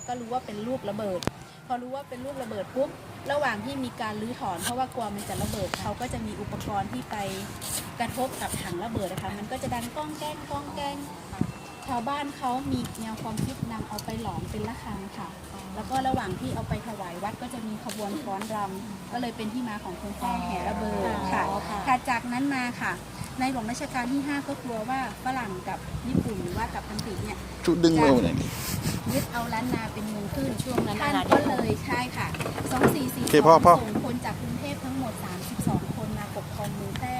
แล้วก็รู้ว่าเป็นลูกระเบิด พอรู้ว่าเป็นลูกระเบิดปุ๊บระหว่างที่มีการรื้อถอนเพราะว่ากลัวมันจะระเบิดเขาก็จะมีอุปกรณ์ที่ไปกระทบกับถังระเบิดนะคะมันก็จะดังก้องแก้งก้องแก้งชาวบ้านเขามีแนวความคิดนำเอาไปหลอมเป็นละคังค่ะ แล้วก็ระหว่างที่เอาไปถวายวัดก็จะมีขบวนฟ้อนรำก็เลยเป็นที่มาของคนแท้แห่ระเบิดค่ะอ๋อค่ะค่ะจากนั้นมาค่ะ ในหลวงรัชกาลที่ 5 ก็กลัวว่าฝรั่งกับญี่ปุ่นหรือว่ากับอังกฤษเนี่ยชุดดึงมือหน่อยดิยึดเอาล้านนาเป็นเมืองขึ้นช่วงนั้นท่านอาณานิก็คมเลยใช่ค่ะ2442โอเคพ่อพ่อส่งคนจากกรุงเทพทั้งหมด 32 คนมาปกครองเมืองแพร่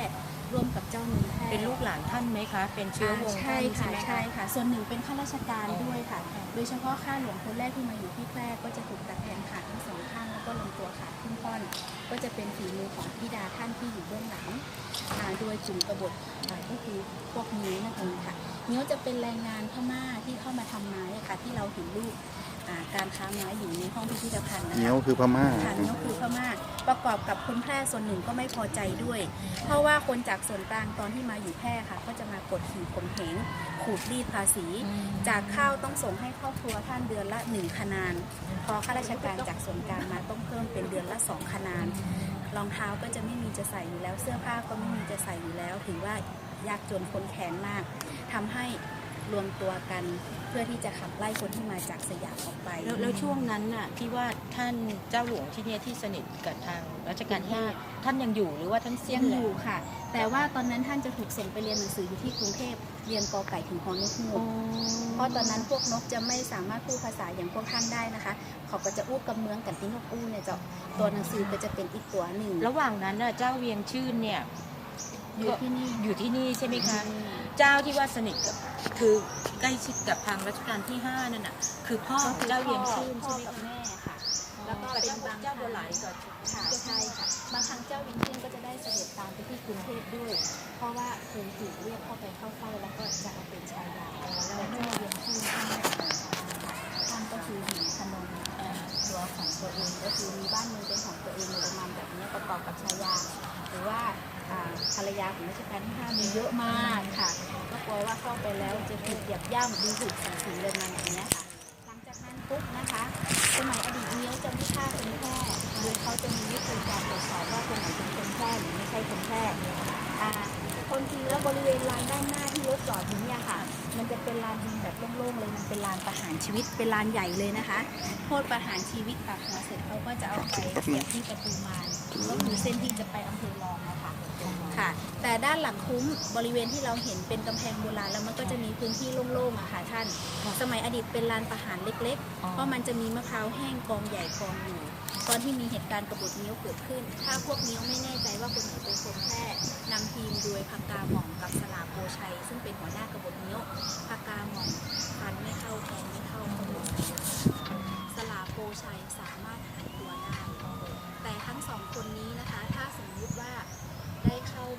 ร่วมกับเจ้าเมืองแพร่เป็นลูกหลานท่านไหมคะ เป็นเชื้อวงใช่ท่านค่ะไหมใช่ค่ะ ส่วนหนึ่งเป็นข้าราชการด้วยค่ะ โดยเฉพาะข้าหลวงคนแรกที่มาอยู่ที่แพร่ก็จะถูกตัดแขนขา ก็ลำตัวขาดครึ่งท่อนก็จะเป็นฝีมือของธิดาท่านที่อยู่เบื้องหลังอ่าโดยกลุ่มกบฏอ่าก็คือพวกนิ้วนั่นเองค่ะนิ้วจะเป็นแรงงานพม่าที่เข้ามาทำไม้อะค่ะที่เราเห็นรูปอ่าการค้าไม้อยู่ในห้องพิพิธภัณฑ์นะเหนีคะยวคือพม่าค่ะนี่ก็คือพม่า ประกอบกับคนแพร่ส่วนหนึ่งก็ไม่พอใจด้วย เพราะว่าคนจากส่วนกลางตอนที่มาอยู่แพร่ค่ะ ก็จะมากดขี่ข่มเหง ขูดรีดภาษี จากข้าวต้องส่งให้ครอบครัวท่านเดือนละหนึ่งคะนาน พอข้าราชการจากส่วนกลางมาต้องเพิ่มเป็นเดือนละสองคะนานรองเท้าก็จะไม่มีจะใส่อยู่แล้ว เสื้อผ้าก็ไม่มีจะใส่อยู่แล้ว ถือว่ายากจนคนแค้นมากทำให้ รวมตัวกันเพื่อที่จะขับไล่คนที่มาจากสยามออกไปแล้วแล้วช่วงนั้นน่ะที่ว่าท่านเจ้าหลวงที่เนี่ยที่สนิทกับทางรัชกาลที่ห้าท่านยังอยู่หรือว่าท่านสิ้นยังอแล้ว ยู่ค่ะ แต่ว่าตอนนั้นท่านจะถูกส่งไปเรียนหนังสืออยู่ที่กรุงเทพเรียนกอไก่ถึงฮอนกฮูอ๋กอเพราะตอนนั้นพวกนกจะไม่สามารถพูดภาษาอย่างพวกท่านได้นะคะ เขาก็จะอู้กับเมืองกันที่นกอู้เนี่ยเจ้าตัวหนังสือก็จะเป็นอีกตัวหนึ่งระหว่างนั้นน่ะเจ้าเวียงชื่นเนี่ยอยู่ที่นี่อยู่ที่นี่ใช่ไหมคะ เจ้าที่ว่าสนิทกับ คือใกล้ชิดกับทางรัชกาลที่ห้านั่นน่ะคือพ่อของเจ้าเวียงชื่นใช่ไหมคะแม่ค่ะ แล้วก็เป็นเจ้าบางเจ้าบัวไหลกับค่ะใช่ค่ะบางครั้งเจ้าวินชื่นก็จะได้เสด็จตามไปที่กรุงเทพด้วย เพราะว่าเคยถูกเรียกเข้าไปเข้าเฝ้าแล้วก็จะเอาเป็นชายาแล้วเจ้าเวียงชื่นท่านไม่เอาท่านก็คือหินพนมเอ่อตัวของตัวเองก็คือมีบ้านเมืองเป็นของตัวเองประมาณแบบนี้ประกอบกับชายา หรือว่า ภรรยาของรัชกาลที่ห้ามีเยอะมากค่ะ ก็กลัวว่าเข้าไปแล้วจะถูกเหยียบย่ำดูถูกสังสีเลยมาอย่างเงี้ยค่ะ หลังจากนั้นปุ๊บนะคะสมัยอดีตเนี้ยจะไม่ฆ่าคนแพร่โดยเขาจะมีวิธีการตรวจสอบว่าคนไหนเป็นคนแพร่หรือไม่ใช่คนแพร่คนทีแล้วบริเวณลานด้านหน้าที่รถจอดอยู่เนี่ยค่ะ มันจะเป็นลานดินแบบโล่งๆเลยมันเป็นลานประหารชีวิตเป็นลานใหญ่เลยนะคะโทษประหารชีวิตตัดหัวเสร็จเขาก็จะเอาไปเสียบที่ประตูมารก็คือเส้นที่จะไปอำเภอรองนะคะ ค่ะ แต่ด้านหลังคุ้มบริเวณที่เราเห็นเป็นกำแพงโบราณแล้วมันก็จะมีพื้นที่โล่งๆอะค่ะท่านสมัยอดีตเป็นลานประหารเล็กๆเพราะมันจะมีมะพร้าวแห้งกองใหญ่กองอยู่ ตอนที่มีเหตุการณ์กบฏนิ้วเกิดขึ้น ถ้าพวกนิ้วไม่แน่ใจว่าคนไหนเป็นคนแพร่นำทีมโดยพักกาหม่อมกับสลาโพชัย ซึ่งเป็นหัวหน้ากบฏนิ้วพักกาหม่อมฟันไม่เข้าแทงไม่เข้าเขาหมดสลาโพชัยสามารถหายตัวได้ แต่ทั้งสองคนนี้นะคะ ถ้าสมมุติว่าได้เข้า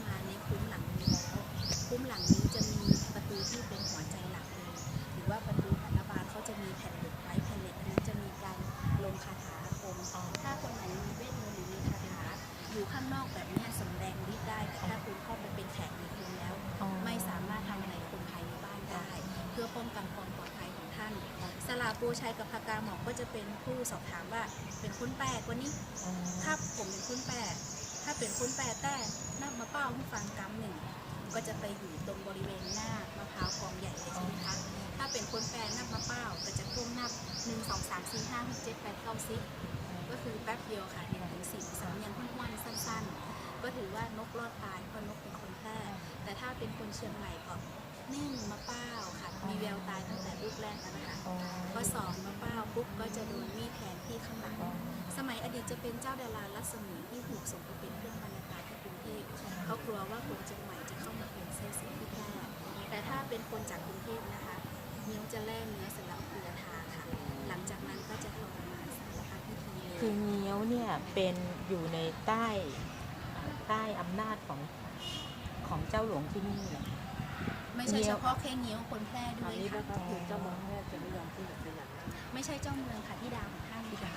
มาในคุ้มหลังนี้แล้วคุ้มหลังนี้จะมีประตูที่เป็นหัวใจหลักเลยหรือว่าประตูหันบาลเขาจะมีแผ่นเหล็กไว้แผ่นเหล็กนนั้จะมีการลงคาถาอาคมถ้าคนไหนมีเวทมนต์หรือมีคาถาอยู่ข้างนอกแบบนี้สำแดงฤทธิ์ได้แต่ถ้าคุณเข้าไปเป็นแขกในคุณแล้ว ไม่สามารถทำอะไรคนภายในบ้านได้ เพื่อป้องกันความปลอดภัยของท่านสลาปูชัยกับพากาหมอกก็จะเป็นผู้สอบถามว่าเป็นคนแปลกวันนี้ถ้าผมเป็นคนแปล ถ้าเป็นคนแปลแต่นับมะเป้าให้ฟังกำหนึ่ง ก็จะไปอยู่ตรงบริเวณหน้ามะพร้าวกองใหญ่เลยใช่ไหมคะถ้าเป็นคนแปลนับมะเป้าก็จะก้มนับหนึ่งสองสามสี่ห้าหกเจ็ดแปดเก้าสิบก็คือแป๊บเดียวค่ะหนึ่งถึงสิบสำเนียงห้วนๆสั้น ๆ ก็ถือว่านกรอดตายเพราะนกเป็นคนแพร่แต่ถ้าเป็นคนเชียงใหม่ก็นึ่งมะเป้าค่ะ มีแววตายตั้งแต่ลูกแรกแล้วนะคะก็สองมะเป้าปุ๊บก็จะโดนมีดแทนที่ข้างหลังสมัยอดีตจะเป็นเจ้าดารารัศมีที่ถูกส่งไปเป็น เทพเขากลัวว่าคนเชียงใหม่จะเข้ามาเป็นไส้ศึกที่แพร่แต่ถ้าเป็นคนจากกรุงเทพนะคะนิ้วจะแล่เนื้อสำหรับเกลือทาค่ะ หลังจากนั้นก็จะทรมานสารพัดพิธีเลคือยเงี้ยวเนี่ยเป็นอยู่ในใต้ใต้อำนาจของของเจ้าหลวงที่นี่เหรอไม่ใช่เฉพาะแค่นิ้วคนแพร่ด้อัวนยนี้ค่ะก็คือเจ้าเมืองแพร่จะไม่ยอมที่จะขยับไม่ใช่เจ้าเมืองค่ะที่ดาวของท่านค่ะ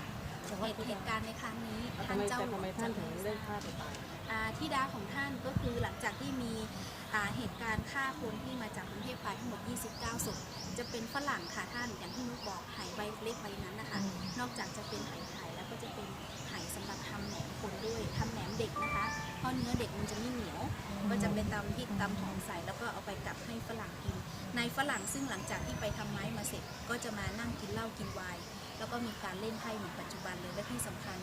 เหตุเหตุการณ์ในครั้งนี้ทำท่านไมเจ้าหลทำวงไมท่านจะถึงไม่เล่นฆ่าตัวตายอ่า ที่ดาของท่านก็คือหลังจากที่มีอ่าเหตุการณ์ฆ่าคนที่มาจากกรุงเทพไปทั้งหมด 29ศพจะเป็นฝรั่งค่ะท่านอย่างที่นุกบอกหายใบเล็กใบนั้นนะนอกจากจะเป็นไหไห่แล้วก็จะเป็นไหสำหรับทำแหนมคนด้วยทำแหนมเด็กนะคะ เพราะเนื้อเด็กมันจะไม่เหนียว ก็จะเป็นตำพริกตำหอมใส่แล้วก็เอาไปกับให้ฝรั่งกิน ในฝรั่งซึ่งหลังจากที่ไปทำไม้มาเสร็จ ก็จะมานั่งกินเหล้ากินไวน์แล้วก็มีการเล่นไพ่เหมือนปัจจุบันเลยและที่สำคัญ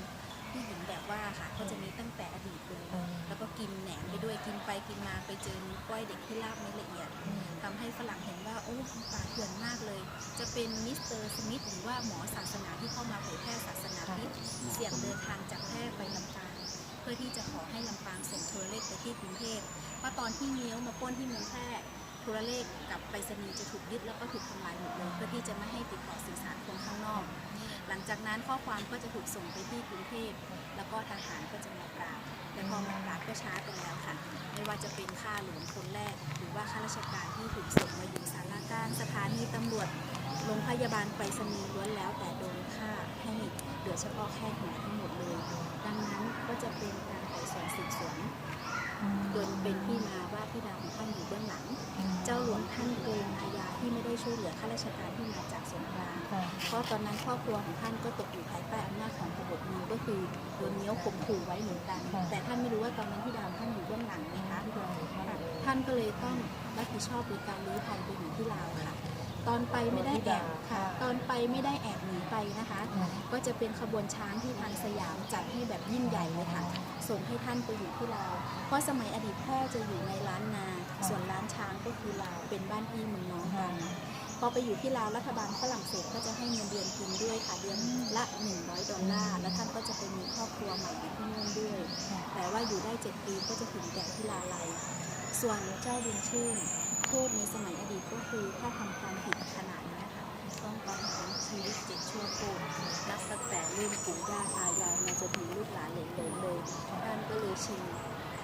ผู้หญิงแบบว่าค่ะก็จะมีตั้งแต่อดีตเลยแล้วก็กินแหนมไปด้วยกินไปกินมาไปเจอนิ้วก้อยเด็กที่ลาบไม่ละเอียดทำให้ฝรั่งเห็นว่าโอ้ป่าเถื่อนมากเลย จะเป็นมิสเตอร์สมิธหรือว่าหมอศาสนาที่เข้ามาเผยแพร่ศาสนาพิษเสี่ยงเดินทางจากแพร่ไปลำปางเพื่อที่จะขอให้ลำปางส่งโทรเลขไปที่กรุงเทพเพราะตอนที่เงี้ยวมาปล้นที่เมืองแพร่โทรเลขกับไปรษณีย์จะถูกยึดแล้วก็ถูกทำลายหมดเลยเพื่อที่จะไม่ให้ติดต่อสื่อสารคนข้างนอก หลังจากนั้นข้อความก็จะถูกส่งไปที่กรุงเทพแล้วก็ทหารก็จะมาปราบแต่พอมาปราบก็ช้าไปแล้วค่ะ ไม่ว่าจะเป็นข้าหลวงคนแรก หรือว่าข้าราชการที่ถูกส่งมาอยู่สารการสถานีตำรวจโรงพยาบาลไปรษณีย์ล้วนแล้วแต่โดนฆ่าให้เหลือเฉพาะแค่หัวทั้งหมดเลยดังนั้นก็จะเป็นการไต่สวนสืบสวนจนเป็นที่มาว่าพี่ดาวของท่านอยู่เบื้องหลัง เจ้าหลวงท่านเกรงอา ไม่ได้ช่วยเหลือข้าราชการที่มาจากสงครามเพราะตอนนั้นครอบครัวของท่านก็ตกอยู่ภายใต้อำนาจของกบฏนี้ก็คือโดนเนี้ยวข่มขู่ไว้เหมือนกันค่ะแต่ท่านไม่รู้ว่าตอนนั้นที่ดาวท่านอยู่เบื้องหลังนะคะค่ะท่านก็เลยต้องรับผิดชอบโดยการลี้ภัยไปอยู่ที่ลาวค่ะ ตอนไปไม่ได้แอบค่ะ ตอนไปไม่ได้แอบหนีไปนะคะ ก็จะเป็นขบวนช้างที่ทางสยามจัดให้แบบยิ่งใหญ่เลยค่ะ ส่งให้ท่านไปอยู่ที่ลาว เพราะสมัยอดีตแพร่จะอยู่ในล้านนา ส่วนล้านช้างก็คือลาว เป็นบ้านพี่เมืองน้องกันพอไปอยู่ที่ลาวรัฐบาลฝรั่งเศสก็จะให้เงินเดือนกินด้วยค่ะเดือนละ 100 ดอลลาร์ แล้วท่านก็จะไปมีครอบครัวใหม่อยู่ที่นู่นด้วย แต่ว่าอยู่ได้ 7 ปีก็จะถึงแก่ที่ลาลัย ส่วนเจ้าบุญชื่น โทษในสมัยอดีตก็คือถ้าทำความผิดขนาดนี้ค่ะต้องประหารชีวิตเจ็ดชั่วโคตรนับตั้งแต่รุ่นปู่ย่าตายายมาจนถึงลูกหลานเหลนเลนเลยท่านก็เลยชิง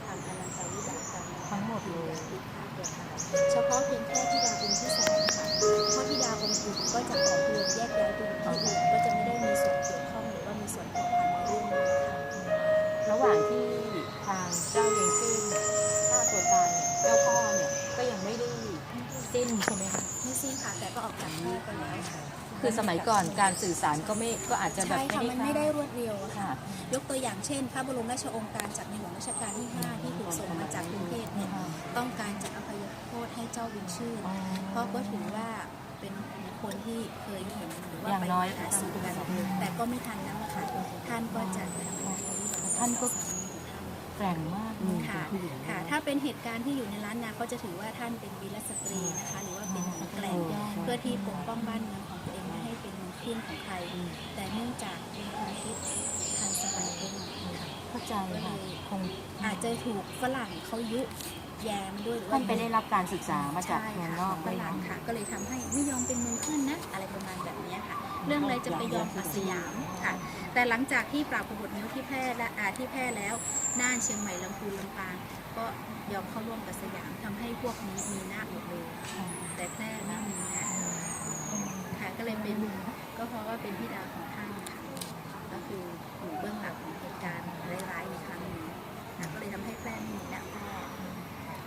ทำอนันตวิบากกรรมทั้งหมดเลยที่ฆ่าตัวตายเฉพาะเพียงแค่ที่ดาวองค์ที่สองค่ะเพราะที่ดาวองค์อื่นก็จะออกเรือนแยกย้ายไปอยู่ที่อื่นก็จะไม่ได้มีส่วนเกี่ยว ใช่ไหมคะไม่สิ้นค่ะ แต่ก็ออกจากแพร่ไปแล้วค่ะคือสมัยก่อนการสื่อสารก็ไม่ก็อาจจะแบบใช่ค่ะไม่มันไม่ได้ได้รวดเร็วอะค่ะ ค่ะ ยกตัวอย่างเช่น พระบรมราชโองการจากในหลวงรัชกาลที่ 5 ที่ถูกส่งมาจากกรุงเทพเนี่ยต้องการจะอภัยโทษให้เจ้าวินชื่น เพราะก็ถือว่าเป็นบุคคลที่เคยเห็นหรือว่าอย่างไปน้อย หาสู่กันแต่ก็ไม่ทันแล้วอะค่ะท่านก็จะทำอะไร ท่านก็ แกร่งมากเลยค่ะค่ะ ถ้าเป็นเหตุการณ์ที่อยู่ในร้านนาก็จะถือว่าท่านเป็นวีรสตรีนะคะ หรือว่าเป็นหญิงแกร่งเพื่อที่ปกป้องบ้านเมืองของตัวเองไม่ให้เป็นเมืองขึ้นของใคร แต่เนื่องจากมีความคิดทันสมัยไปหน่อยค่ะเข้าใจค่ะคงอาจจะถูกฝรั่งเขายุแยมด้วยหรือว่าท่านไปได้รับการศึกษามาจากใช่เมืองนค่ะอกฝด้วยรั่งนะค่ะ ก็เลยทำให้ไม่ยอมเป็นเมืองขึ้นนะ อะไรประมาณแบบนี้ค่ะ เรื่องอะไรจะไปยอมกับสยามค่ะ แต่หลังจากที่ปราบกบฏนิ้วที่แพร่และอาที่แพร่แล้วน่านเชียงใหม่ลำพูนลำปางก็ยอมเข้าร่วมกับสยามทำให้พวกนี้มีหน้าหมดเลยแต่แพร่ไม่มีนะค่ะก็เลยเป็นก็เพราะว่าเป็นพี่ดาวของท่านค่ะก็คืออยู่เบื้องหลังของเหตุการณ์ร้ายๆในครั้งนี้ค่ะก็เลยทำให้แพร่ไม่มีหน้าพร่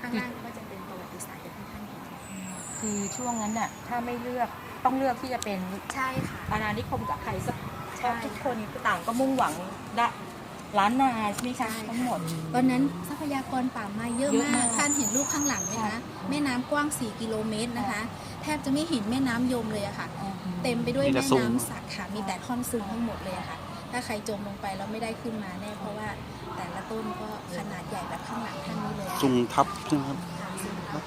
ข้างล่างก็จะเป็นประวัติศาสตร์อย่างที่ท่านเห็นคือช่วงนั้นน่ะถ้าไม่เลือก ต้องเลือกที่จะเป็นใช่ค่ะ อาณานิคมกับใครสักใช่ ทุกคนต่างก็มุ่งหวังได้ล้านนาใช่ไหมใช่คะค่ะทั้งหมด ตอนนั้นทรัพยากรป่าไม้เยอะเยอะมามากกท่านเห็นรูปข้างหลังไหมค่ะ คะแม่น้ำกว้าง 4 กิโลเมตรนะคะ แทบจะไม่เห็นแม่น้ำยมเลยอะค่ะ เต็มไปด้วยมีแต่แม่ซุง น้ำสักค่ะ มีแต่ท่อนซุงทั้งหมดเลยอะค่ะ ถ้าใครจมลงไปแล้วไม่ได้ขึ้นมาแน่เพราะว่าแต่ละต้นก็ขนาดใหญ่แบบข้างหลังท่านนี้เลยอะจุงทับใช่ไหมครับแล้ว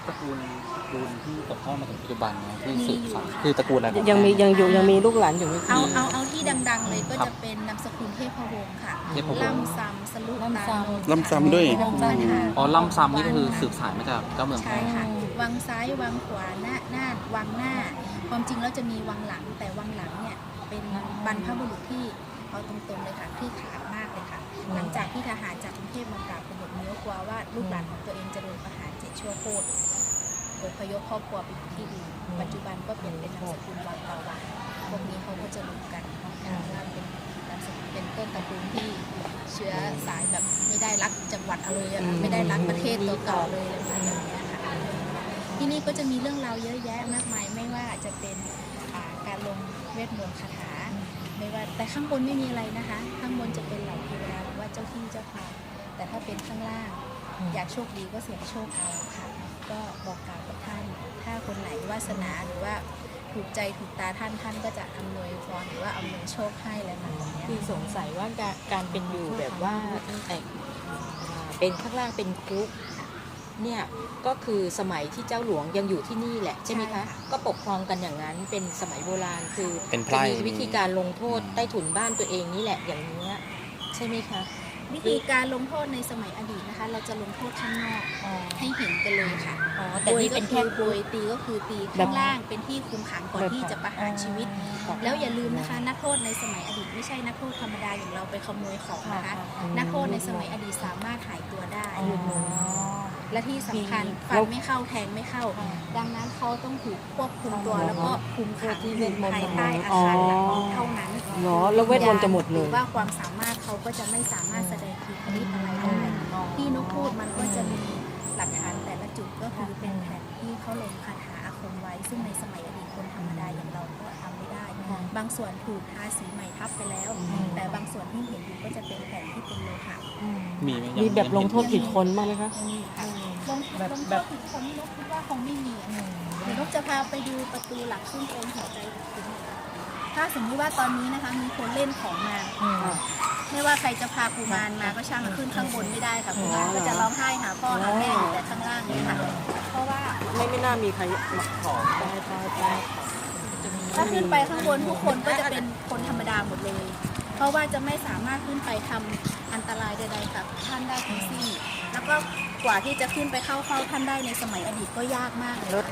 ตระกูลตระกูลที่ตกทอดมาถึงปัจจุบันเนี่ยที่มีสืบอยู่สานค่ะคือตระกูลอะไรนะยังมียังอยู่ยังมีลูกหลานอยู่ไหมคะ เอาเอาเอาที่ดังๆเลยก็ครับจะเป็นนามสกุลเทพวงศ์ค่ะเทพวงศ์ล่ำซำสลุตาล่ำซำนนท์ล่ำซำด้วย วงปัญหาอ๋อล่ำซ้ำนี่ก็คือสืบสานมาจากเจ้าเมืองแพใช่ร่ค่ะวังซ้ายวังขวาหน้าหน้าวังหน้า ความจริงแล้วจะมีวังหลัง แต่วังหลังเนี่ยเป็นบรรพบุรุษที่เอาตรงๆเลยค่ะที่ขาดมากเลยค่ะ หลังจากที่ทหารจากกรุงเทพมาปราบกบฏนิ้วกลัวว่าลูกหลานของตัวเองจะโดนประหารเจ็ด ชั่วโคตรอพยพครอบครัวไปอยู่ที่อื่นปัจจุบันก็เปลี่ยนเป็นนามสกุลวังเตาวังพวกนี้เขาก็จะรู้กันค่ะว่าเป็นนามสกุลเป็นต้นตระกูลที่เชื้อสายแบบไม่ได้รักจังหวัดเอาเลยอะค่ะไม่ได้รักประเทศตัวเก่าเลยอะไรแบบนี้ค่ะที่นี่ก็จะมีเรื่องราวเยอะแยะมากมายไม่ว่าจะเป็นอ่าการลงเวทมนต์คาถาไม่ไม่ว่าแต่ข้างบนไม่มีอะไรนะคะ ข้างบนจะเป็นเหล่าเทวดาหรือว่าเจ้าที่เจ้าทางแต่ถ้าเป็นข้างล่าง อยากโชคดีก็เสี่ยงโชคเอาค่ะ ก็บอกกล่าวกับท่าน ถ้าคนไหนวาสนาหรือว่าถูกใจถูกตาท่านท่านก็จะอำนวยพรหรือว่าอำนวยโชคให้อะไรแบบนี้คือสงสัยว่าการการเป็นอยู่แบบว่าแต่อ่าเป็นข้างล่างเป็นคุกเนี่ยก็คือสมัยที่เจ้าหลวงยังอยู่ที่นี่แหละใช่ไหมคะก็ปกครองกันอย่างนั้นเป็นสมัยโบราณคือเป็นไพจะร่มีวิธีการลงโทษใต้ถุนบ้านตัวเองนี่แหละอย่างนี้ยใช่ไหมคะ วิธีการลงโทษในสมัยอดีตนะคะ เราจะลงโทษข้างนอกให้เห็นกันเลยค่ะอ๋อ แต่นี่เป็นแค่โบยตีก็คือตีข้างล่างเป็นที่คุมขังก่อนที่จะประหารชีวิต แล้วอย่าลืมนะคะ นักโทษในสมัยอดีตไม่ใช่นักโทษธรรมดาอย่างเราไปขโมยของนะคะ นักโทษในสมัยอดีตสามารถหายตัวได้ และที่สำคัญฟันไม่เข้าแทงไม่เข้า ดังนั้นเขาต้องถูกควบคุมตัวแล้วก็คุมขังอยู่ภายใต้อาคารหลังนี้เท่านั้นเหรอแล้วเวทมนต์จะหมดเลหรืยอว่าความสามารถเขาก็จะไม่สามารถแสดงคือคลิปอะไรได้ที่นกพูดมันก็จะมีหลักฐานแต่ละจุดก็คือเป็นแผ่นที่เขาลงคาถาอาคมไว้ ซึ่งในสมัยอดีตคนธรรมดาอย่างเราก็ทำไม่ได้ บางส่วนถูกทาสีใหม่ทับไปแล้ว แต่บางส่วนที่เห็นอยู่ก็จะเป็นแผ่นที่เป็นโลหะมีไหมมีแบบลงโทษผิดคนบ้างไหมคะ ยังมีค่ะลงลงโทษผิดคนนี่นกคิดว่าคงไม่มีอะเดี๋ยวนกจะพาไปดูประตูหลักซึ่งเป็นหัวใจของคุณถ้าสมมติว่าตอนนี้นะคะมีคนเล่นของมาไม่ว่าใครจะพากุมารมาก็ช่างอะขึ้นข้างบนไม่ได้ค่ะกุมารก็จะร้องไห้หาพ่อหาแม่อยู่แต่ข้างล่างนี่ค่ะ เพราะว่าไม่ไม่น่ามีใครมาขอตายตายตายถ้าขึ้นไปข้างบนทุกคนก็จะเป็นคนธรรมดาหมดเลยเพ ราะว่าจะไม่สามารถขึ้นไปทำอันตรายใดๆกับท่านได้ทั้งสิ้น แล้วก็กว่าที่จะขึ้นไปเข้าเฝ้าท่านได้ในสมัยอดีตก็ยากมากเลยรถ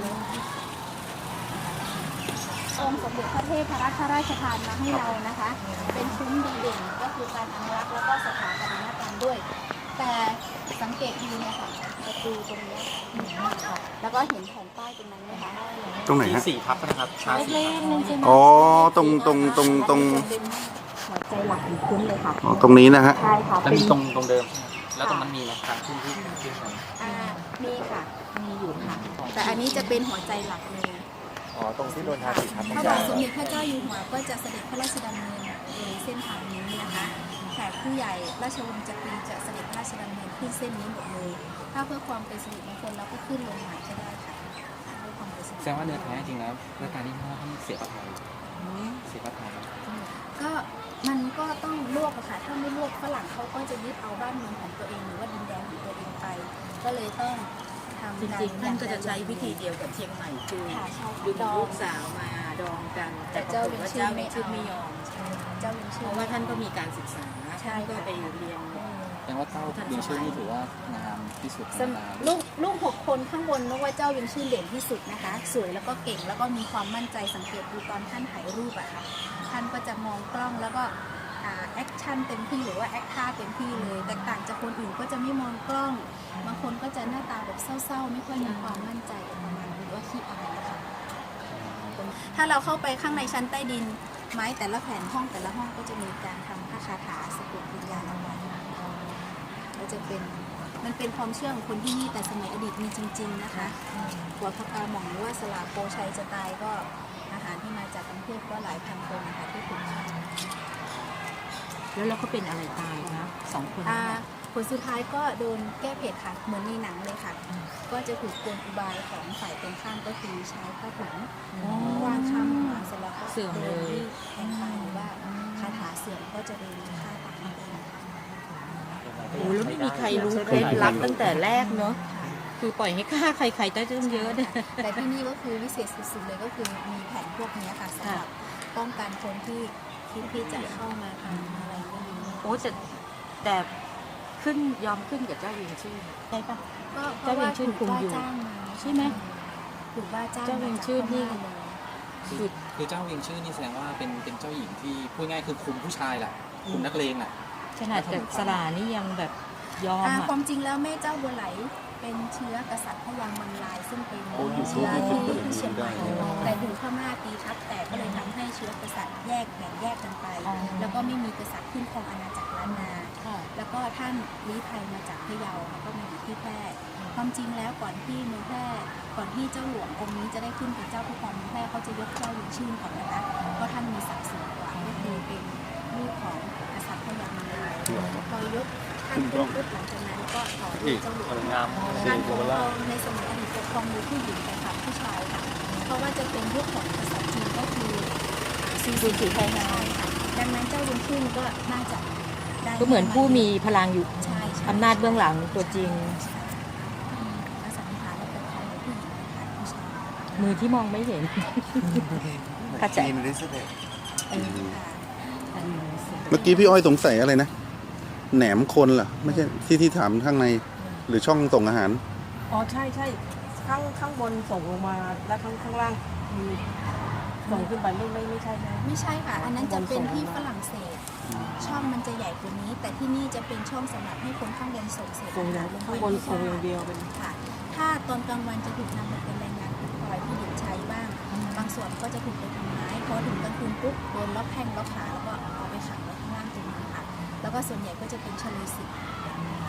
องค์สมเด็จพระเทพรัตนราชทานมาให้เรานะคะ เป็นคุ้มดีเด่นก็คือการอนุรักษ์แล้วก็สถาปัตยกรรมด้วย แต่สังเกตดูเนี่ยค่ะประตูตรงเนี้ยแล้วก็เห็นแผ่นป้ายตรงนั้นไหมคะตรงไหนฮะสี่ทับนะครับชาสีเล็กๆนึงใช่ไหมอ๋อตรงตรงตรงตรง หัวใจหลักของคุ้มเลยค่ะอ๋อตรงนี้นะฮะใช่ค่ะแล้วเป็นมีตรงตรงเดิมใช่ไหมแล้วตรงนั้นมีไหมทางขึ้นที่ขึ้นไปอ่ามีค่ะ มีอยู่ค่ะ แต่อันนี้จะเป็นหัวใจหลักเลย อ๋อตรงที่โดนทาสีทับพระบาทสมเด็จพระเจ้าอยู่หัวก็จะเสด็จพระราชดำเนินโดยเส้นทางนี้นะคะแขกผู้ใหญ่ราชวงศ์จักรีจะเสด็จพระราชดำเนินขึ้นเส้นนี้หมดเลย ถ้าเพื่อความเป็นสิริมงคลเราก็ขึ้นลงมาก็ได้ค่ะเพื่อความเป็นสิริแสดงว่าเนื้อแท้จริงแล้วรัชกาลที่ห้าท่านเสียพระทัยเสียพระทัย ก็มันก็ต้องลวกอะค่ะ ถ้าไม่ลวกฝรั่งเขาก็จะยึดเอาบ้านเมืองของตัวเองหรือว่าดินแดนของตัวเองไป ก็เลยต้องทำจริงๆท่านก็จะใช้วิธีเดียวกับเชียงใหม่คือค่ะใช่ดึค่ะงดอลูง กสาวมาดองกัน แต่เจ้าปรกฏเวียงว่าชื่อเจ้าไม่เวียงชื่อไม่ยอม เจ้าเวียงเพชื่อ ราะว่าท่านก็มีการศึกษาใช่ ท่านก็ค่ะไปเรียนแสดงว่าเต้าบินชื่อนี่ถือว่างามที่สุดสำลูกลูกหกคนข้างบนนึกว่าเจ้าเวียงชื่อเด่นที่สุดนะคะ สวยแล้วก็เก่งแล้วก็มีความมั่นใจสังเกตดูตอนท่านถ่ายรูปอะค่ะ ท่านก็จะมองกล้องแล้วก็แอคชั่นเต็มที่หรือว่าแอคท่าเต็มที่เลย แตกต่างจากคนอื่นก็จะไม่มองกล้อง บางคนก็จะหน้าตาแบบเศร้าๆ ไม่ค่อยมีความมั่นใจประมาณนี้หรือว่าขี้อายอะค่ะถ้าเราเข้าไปข้างในชั้นใต้ดิน ไม้แต่ละแผ่นห้องแต่ละห้องก็จะมีการทำพระคาถาสะกดวิญญาณเอาไว้ก็จะเป็นมันเป็นความเชื่อของคนที่นี่แต่สมัยอดีตมีจริง ๆ นะคะหัวพระกาหม่องหรือว่าสลาโปชัยจะตายก็ อาหารที่มาจากกรุงเทพก็หลายพันคนนะคะที่ถูกฆ่าแล้วเราก็เป็นอะไรตายนะสองคนอ่าผลสุดท้ายก็โดนแก้เผ็ดค่ะ เหมือนในหนังเลยค่ะ ก็จะถูกกลอุบายของฝ่ายตรงข้ามก็คือใช้ผ้าถุงวางข้ามหัวเสร็จแล้วก็โดนที่แทงไปหรือว่าคาถาเสื่อมก็จะโดนฆ่าตายนั่นเองค่ะโอ้แล้วไม่มีใครรู้เคล็ดลับตั้งแต่แรกเนาะ คือปล่อยให้ฆ่าใครๆได้ตั้งเยอะเนี่ย แต่ที่นี่ก็คือวิเศษสุดๆเลยก็คือมีแผ่นพวกนี้ค่ะสำหรับป้องกันคนที่คิดที่จะเข้ามาทำอะไรไม่ดีโอ้แต่แต่ขึ้นยอมขึ้นกับเจ้าเวียงชื่อใช่ปะก็เพเจ้าราะเวียว่างชื่ถูนกคุมว่าอยู่จ้างมาใช่ไหมถูกว่าจ้างเจ้าเวียงมจกชื่นนี่พม่าเลยสุดคือเจ้าเวียงชื่อนี่แสดงว่าเป็นเป็นเจ้าหญิงที่พูดง่ายคือคุมผู้ชายแหละคุมนักเลงแหละขนาดกับสลานี่ยังแบบยอมอ่าอะความจริงแล้วแม่เจ้าบัวไหล เป็นเชื้อกษัตริย์พยัมังลาย ซึ่งเป็นเชื้อที่ที่เชียงใหม่แต่อยู่พม่าปีทับแต่ก็เลยทำให้เชื้อกษัตริย์แยกแบ่งแยกกันไป แล้วก็ไม่มีกษัตริย์ขึ้นครองอาณาจักรล้านนา แล้วก็ท่านลี้ภัยมาจากพะเยาแล้ก็มาอยู่ที่แพร่ความจริงแล้วก่อนที่เมือแพร่ก่อนที่เจ้าหลวงองค์นี้จะได้ขึ้นเป็นเจ้าผู้ครองเมืองแพร่เขาจะยกเจ้าหลวงชื่นก่อนนะคะก็ท่านมีศักดิ์ศรีกว่าก็คือเป็นลูกของกษัตริย์พยัมังลายพอยก ท่านขึ้นปุ๊บหลังจากนั้นก็ต่อด้วยเจ้าหลวงการปกครองในสมัยอดีตปกครองโดยผู้หญิงแต่ค่ะผู้ชายค่ะ เพราะว่าจะเป็นยุคของภาษาจีนก็คือซีซีสีไทยนาค่ะดังนั้นเจ้ายุนขึ้นก็น่าจะได้ก็เหมือนผู้มีพลังอยู่ใช่ใช่อำนาจเบื้องหลังตัวจริงใช่และสันนิษฐานว่าเป็นของผู้หญิงนะคะผู้ชายมือที่มองไม่เห็น เข้าใจเออค่ะเมื่อกี้พี่อ้อยสงสัยอะไรนะ แหนมคนเหรอไม่ใช่ที่ที่ถามข้างใน หรือช่องส่งอาหาร อ๋อใช่ใช่ข้างข้างบนส่งลงมาแล้วข้างข้างล่างมีส่งขึ้นไปไม่ไม่ไม่ใช่ใช่ไหม ไม่ใช่ค่ะ อันนั้นจะเป็นที่ฝรั่งเศส ช่องมันจะใหญ่กว่านี้ แต่ที่นี่จะเป็นช่องสำหรับให้คนข้างบนส่งเศษส่งอย่างลงข้างไปบนที่ส่งบ้อย่างเดียวเป็น ค่ะ ถ้าตอนกลางวันจะถูกนำมาเป็นแรงงานผู้คอยผู้หญิงใช้บ้าง บางส่วนก็จะถูกไปทำร้ายพอถึงกลางคืนปุ๊บโดนล็อกแข้งล็อกขาแล้วก็เอาไปขังไว้ข้างล่างตรงนี้ค่ะ แล้วก็ส่วนใหญ่ก็จะเป็นเฉลยสิทธิ์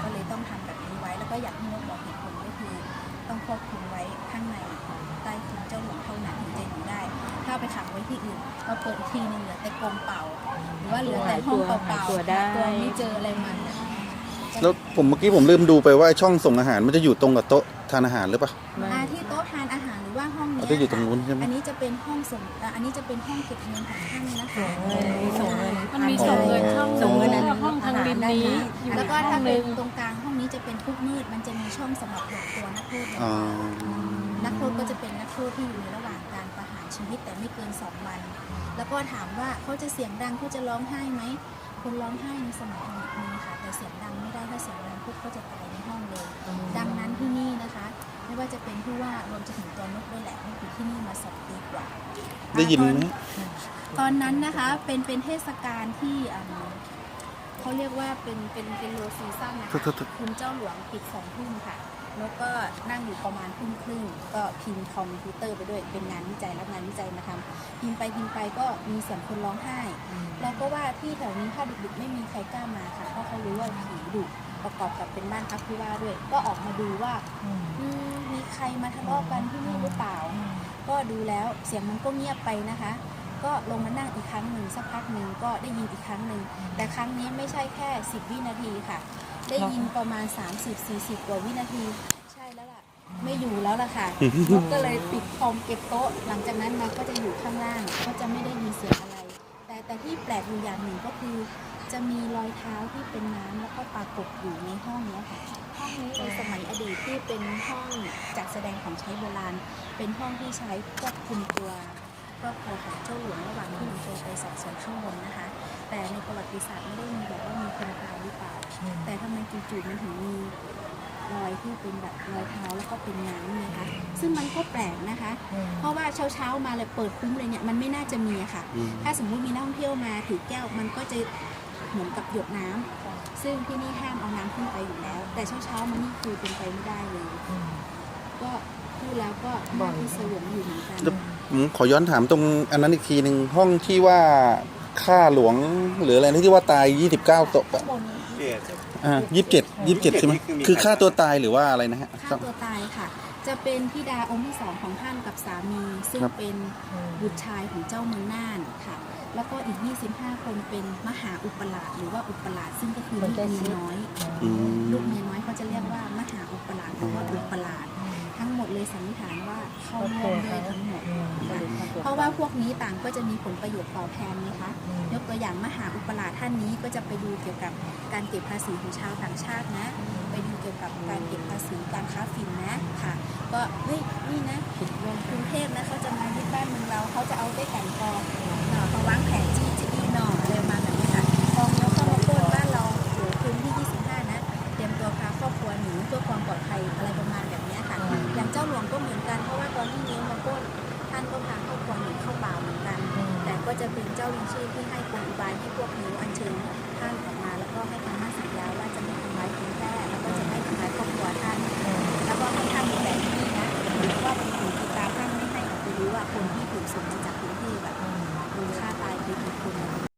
ก็เลยต้องทำแบบนี้ไว้ แล้วก็อยากให้นกบอกเหตุผลก็คือต้องควบคุมไว้ข้างในใต้คุมเจ้าหลวงเท่านั้นถึงจะอยู่ได้ ถ้าเอาไปขังไว้ที่อื่นก็เปิดอีกทีนึงเหลือแต่กรงเป่า หรือว่าเหลือแต่ห้องเปล่าหายตัวๆได้ตัวไม่เจออะไรมันนะแล้วผมเมื่อกี้ผมลืมดูไปว่าไอ้ช่องส่งอาหารมันจะอยู่ตรงกับโต๊ะทานอาหารหรือเปล่าอ่าที่โต๊ะทานอาหารหรื อว่าห้องเนี้อ๋อจะอยู่ตรงนู้นใช่ไหม อันนี้จะเป็นห้องส่งอ่าอันนี้จะเป็นห้องเก็บเงินของท่านนะคะส่งเงินมันมีส่งเงินช่องส่งเงินอันห้องทางริมนี้อยู่แล้วก็ห้ถ้าองหเป็นึ่นงตรงกลางห้องนี้จะเป็นทุกมืด มันจะมีช่องสำหรับหยดตัวนักโทษลงอ๋อไปนักโทษก็จะเป็นนักโทษที่อยู่ในระหว่างการประหารชีวิตแต่ไม่เกินสองวัน แล้วก็ถามว่าเขาจะเสียงดังเขาจะร้องไห้ไหมคนร้องไห้ในสมัยอดีตมีค่ะแต่เสียงดังไม่ได้ถ้าเสียงดังปุ๊บก็จะตายในห้องเลย ดังนั้นที่นี่นะคะ ไม่ว่าจะเป็นผู้ว่ารวมจะถึงตัวนกด้วยแหละนี่คือที่นี่มาสองปีกว่าได้ยินไหมตอตอนนั้นนะคะเป็นเป็นเทศกาลที่อ่าเขาเรียกว่าเป็นเป็นเป็นโลซีซั่นนะโทคะษโทษโทษคุณเจ้าหลวงปิดสองทุ่มค่ะแล้วก็นั่งอยู่ประมาณทุ่มครึ่งก็พิมพ์คอมพิวเตอร์ไปด้วยเป็นงานวิจัยรับงานวิจัยมาทำพิมพ์ไปพิมพ์ไปก็มีเสียงคนร้องไห้แล้วก็ว่าที่แถวนี้ถ้าดึกๆไม่มีใครกล้ามาค่ะเพราะเขารู้ว่าผีดุ ประกอบกับเป็นบ้านพักผู้ว่าด้วย ก็ออกมาดูว่าอืมมีใครมาทะเลาะกันที่นี่หรือเปล่า ก็ดูแล้วเสียงมันก็เงียบไปนะคะ ก็ลงมานั่งอีกครั้งหนึ่งสักพักหนึ่งก็ได้ยินอีกครั้งหนึ่งแต่ครั้งนี้ไม่ใช่แค่ 10 วินาทีค่ะ ได้ยินประมาณ 30-40 กว่าวินาที ใช่แล้วล่ะ ไม่อยู่แล้วล่ะค่ะกก็เลยปิดคอมเก็บโต๊ะ หลังจากนั้นมาก็จะอยู่ข้างล่าง ก็จะไม่ได้ยินเสียงอะไร แต่แต่ที่แปลกอยู่อย่างหนึ่งก็คือ จะมีรอยเท้าที่เป็นน้ำแล้วก็ปรากฏอยู่ในห้องเนี้ยค่ะห้องนี้ในสมัยอดีตที่เป็นห้องจัดแสดงของใช้โบราณ เป็นห้องที่ใช้ควบคุมตัวครอบครัวของเจ้าหลวงระหว่างที่นำตัวไปสอบสวนข้างบนนะคะ แต่ในประวัติศาสตร์ไม่ได้มีบอกว่ามีคนตายหรือเปล่า แต่ทำไมจู่ๆมันถึงมีรอยที่เป็นแบบรอยเท้าแล้วก็เป็นน้ำเนี่ยคะซึ่งมันก็แปลกนะคะ เพราะว่าเช้าๆมาเลยเปิดคุ้มเลยเนี่ยมันไม่น่าจะมีอะค่ะอืมถ้าสมมุติมีนักท่องเที่ยวมาถือแก้วมันก็จะ เหมือนกับหยดน้ำซึ่งที่นี่ห้ามเอาน้ำขึ้นไปอยู่แล้ว แต่เช้าๆมันนี่คือเป็นไปไม่ได้เลย ก็พูดแล้วก็น่าพิศวงอยู่เหมือนกันผมขอย้อนถามตรงอันนั้นอีกทีหนึ่งห้องที่ว่าฆ่าหลวงหรืออะไรนะที่ว่าตาย 29ศพอะข้างบนนี้อ่ายี่สิบเจ็ดยี่สิบเจ็ดใช่ไหมคือฆ่าตัวตายหรือว่าอะไรนะฮะฆ่าตัวตายค่ะ จะเป็นพี่ดาองค์ที่สองของท่านกับสามี ซึ่งครับเป็นบุตรชายของเจ้าเมืองน่านค่ะ แล้วก็อีก 25 คนเป็นมหาอุปราชหรือว่าอุปราชซึ่งก็คือลูกเมียน้อยอืม ลูกเมียน้อยเขาจะเรียกว่ามหาอุปราชหรือว่าอุปราชทั้งหมดเลยสันนิษฐานว่าเข้าร่วมด้วยทั้งหมดค่ะเพราะว่าพวกนี้ต่างก็จะมีผลประโยชน์ตอบแทนนะคะ ยกตัวอย่างมหาอุปราชท่านนี้ก็จะไปดูเกี่ยวกับการเก็บภาษีของชาวต่างชาตินะ ไปดูเกี่ยวกับการเก็บภาษีการค้าฝิ่นนะค่ะ ก็เฮ้ยนี่นะกรุงเทพนะเขาจะมาที่บ้านเมืองเราเขาจะเอาได้กันกองเอ่อมา วางแผน